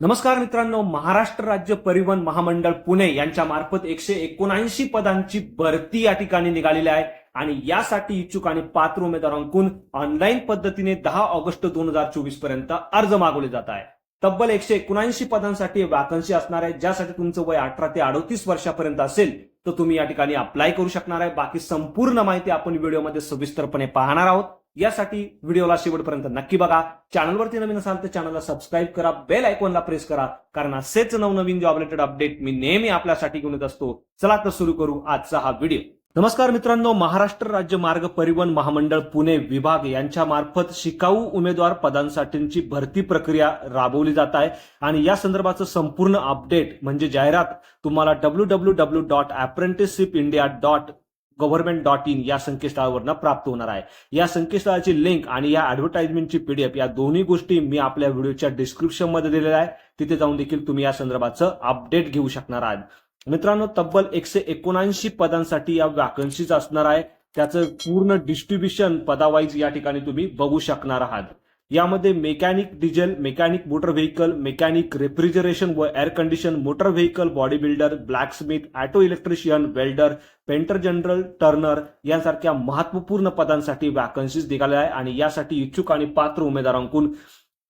नमस्कार मित्रांनो महाराष्ट्र राज्य परिवहन महामंडळ पुणे यांच्या मार्फत एकशे एकोणऐंशी पदांची भरती या ठिकाणी निघालेली आहे. आणि यासाठी इच्छुक आणि पात्र उमेदवारांकडून ऑनलाईन पद्धतीने दहा ऑगस्ट दोन हजार चोवीसपर्यंत अर्ज मागवले जात आहे. तब्बल एकशे एकोणऐंशी पदांसाठी वॅकन्सी असणार आहे. ज्यासाठी तुमचं वय अठरा ते अडोतीस वर्षापर्यंत असेल तर तुम्ही या ठिकाणी अप्लाय करू शकणार आहे. बाकी संपूर्ण माहिती आपण व्हिडिओमध्ये सविस्तरपणे पाहणार आहोत. यासाठी व्हिडिओला शेवटपर्यंत नक्की बघा. चॅनलवरती नवीन असाल तर चॅनलला सबस्क्राईब करा बेल आयकॉनला प्रेस करा कारण असेच नवनवीन जॉब रिलेटेड अपडेट मी नेहमी आपल्यासाठी घेऊन येत असतो. चला तर सुरू करू आजचा हा व्हिडिओ नमस्कार मित्रांनो महाराष्ट्र राज्य मार्ग परिवहन महामंडळ पुणे विभाग यांच्या मार्फत शिकाऊ उमेदवार पदांसाठीची भरती प्रक्रिया राबवली जात आहे. आणि या संदर्भाचं संपूर्ण अपडेट म्हणजे जाहिरात तुम्हाला W W W dot apprenticeship India dot government dot in या संकेतस्थळावरनं प्राप्त होणार आहे. या संकेतस्थळाची लिंक आणि या ऍडव्हर्टाइजमेंटची पीडीएफ या दोन्ही गोष्टी मी आपल्या व्हिडिओच्या डिस्क्रिप्शनमध्ये दिलेल्या आहे तिथे जाऊन देखील तुम्ही या संदर्भाचं अपडेट घेऊ शकणार आहात. मित्रांनो तब्बल एकशे एकोणऐंशी पदांसाठी या वॅकन्सीज असणार आहे. त्याचं पूर्ण डिस्ट्रीब्युशन पदावाईज या ठिकाणी तुम्ही बघू शकणार आहात. यामध्ये mechanic diesel mechanic motor vehicle mechanic refrigeration व air condition motor vehicle body builder blacksmith auto electrician welder painter general turner यांसारख्या महत्त्वपूर्ण पदांसाठी वॅकन्सीज निघाल्या आहे आणि यासाठी इच्छुक आणि पात्र उमेदवारांकडून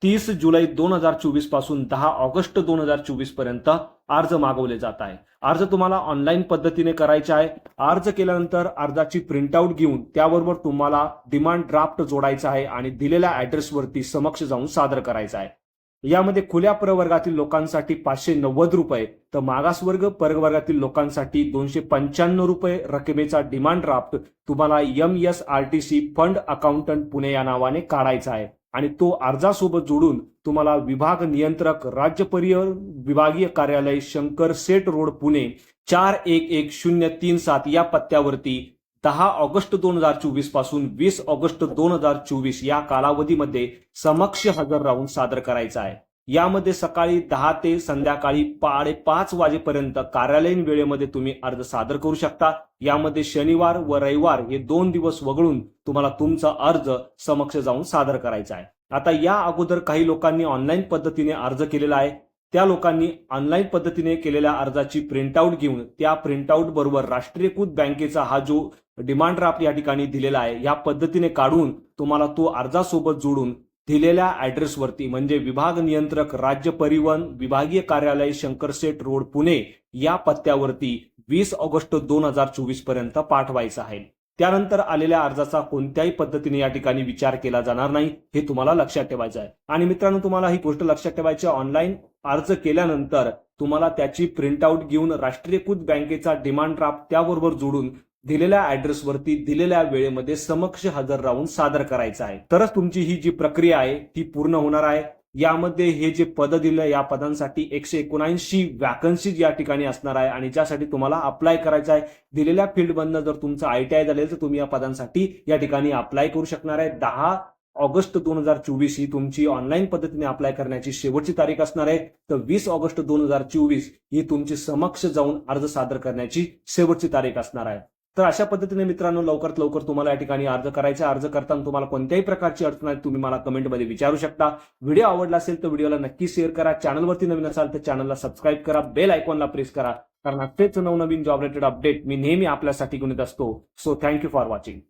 तीस जुलै दोन हजार चोवीसपासून दहा ऑगस्ट दोन हजार चोवीसपर्यंत अर्ज मागवले जात आहे. अर्ज तुम्हाला ऑनलाईन पद्धतीने करायचा आहे. अर्ज केल्यानंतर अर्जाची प्रिंटआउट घेऊन त्याबरोबर तुम्हाला डिमांड ड्राफ्ट जोडायचा आहे आणि दिलेल्या ऍड्रेसवरती समक्ष जाऊन सादर करायचा आहे. यामध्ये खुल्या प्रवर्गातील लोकांसाठी पाचशे नव्वद रुपये तर मागासवर्ग प्रवर्गातील लोकांसाठी दोनशे पंच्याण्णव रुपये रकमेचा डिमांड ड्राफ्ट तुम्हाला M S R T C fund accountant Pune या नावाने काढायचा आहे. आणि तो अर्जासोबत जोडून तुम्हाला विभाग नियंत्रक राज्य परिवहन विभागीय कार्यालय शंकर सेट रोड पुणे चार एक एक शून्य तीन सात या पत्त्यावरती दहा ऑगस्ट दोन हजार चोवीसपासून वीस ऑगस्ट दोन हजार चोवीस या कालावधीमध्ये समक्ष हजर राहून सादर करायचा आहे. यामध्ये सकाळी दहा ते संध्याकाळी पाडे पाच वाजेपर्यंत कार्यालयीन वेळेमध्ये तुम्ही अर्ज सादर करू शकता. यामध्ये शनिवार व रविवार हे दोन दिवस वगळून तुम्हाला तुमचा अर्ज समक्ष जाऊन सादर करायचा आहे. आता या अगोदर काही लोकांनी ऑनलाईन पद्धतीने अर्ज केलेला आहे. त्या लोकांनी ऑनलाईन पद्धतीने केलेल्या अर्जाची प्रिंटआउट घेऊन त्या प्रिंटआउट बरोबर राष्ट्रीयकृत बँकेचा हा जो डिमांड ड्राफ्ट या ठिकाणी दिलेला आहे या पद्धतीने काढून तुम्हाला तो अर्जासोबत जोडून दिलेल्या ॲड्रेसवरती म्हणजे विभाग नियंत्रक राज्य परिवहन विभागीय कार्यालय शंकरसेठ रोड पुणे या पत्त्यावरती वीस ऑगस्ट दोन हजार चोवीसपर्यंत पाठवायचं आहे. त्यानंतर आलेल्या अर्जाचा कोणत्याही पद्धतीने या ठिकाणी विचार केला जाणार नाही हे तुम्हाला लक्षात ठेवायचं आहे. आणि मित्रांनो तुम्हाला ही गोष्ट लक्षात ठेवायची ऑनलाईन अर्ज केल्यानंतर तुम्हाला त्याची प्रिंटआउट घेऊन राष्ट्रीयकृत बँकेचा डिमांड ड्राफ्ट त्याबरोबर जोडून दिलेल्या ऍड्रेसवरती दिलेल्या वेळेमध्ये समक्ष हजर राहून सादर करायचं आहे. तरच तुमची ही जी प्रक्रिया आहे ती पूर्ण होणार आहे. यामध्ये हे जे पद दिलं या पदांसाठी एकशे एकोणऐंशी वॅकन्सीज या ठिकाणी असणार आहे आणि ज्यासाठी तुम्हाला अप्लाय करायचं आहे. दिलेल्या फील्डमधनं जर तुमचं आयटीआय झालेलं तर तुम्ही या पदांसाठी या ठिकाणी अप्लाय करू शकणार आहे. दहा ऑगस्ट दोन हजार चोवीस ही तुमची ऑनलाईन पद्धतीने अप्लाय करण्याची शेवटची तारीख असणार आहे. तर वीस ऑगस्ट दोन हजार चोवीस ही तुमची समक्ष जाऊन अर्ज सादर करण्याची शेवटची तारीख असणार आहे. तर अशा पद्धतीने मित्रांनो लवकरात लवकर तुम्हाला या ठिकाणी अर्ज करायचा. अर्ज करताना तुम्हाला कोणत्याही प्रकारची अडचण आहे तुम्ही मला कमेंटमध्ये विचारू शकता. व्हिडिओ आवडला असेल तर व्हिडिओला नक्की शेअर करा. चॅनलवरती नवीन असाल तर चॅनलला सबस्क्राईब करा. बेल आयकॉनला प्रेस करा. कारण असेच नवनवीन जॉब रिलेटेड अपडेट मी नेहमी आपल्यासाठी घेऊन येत असतो. So thank you for watching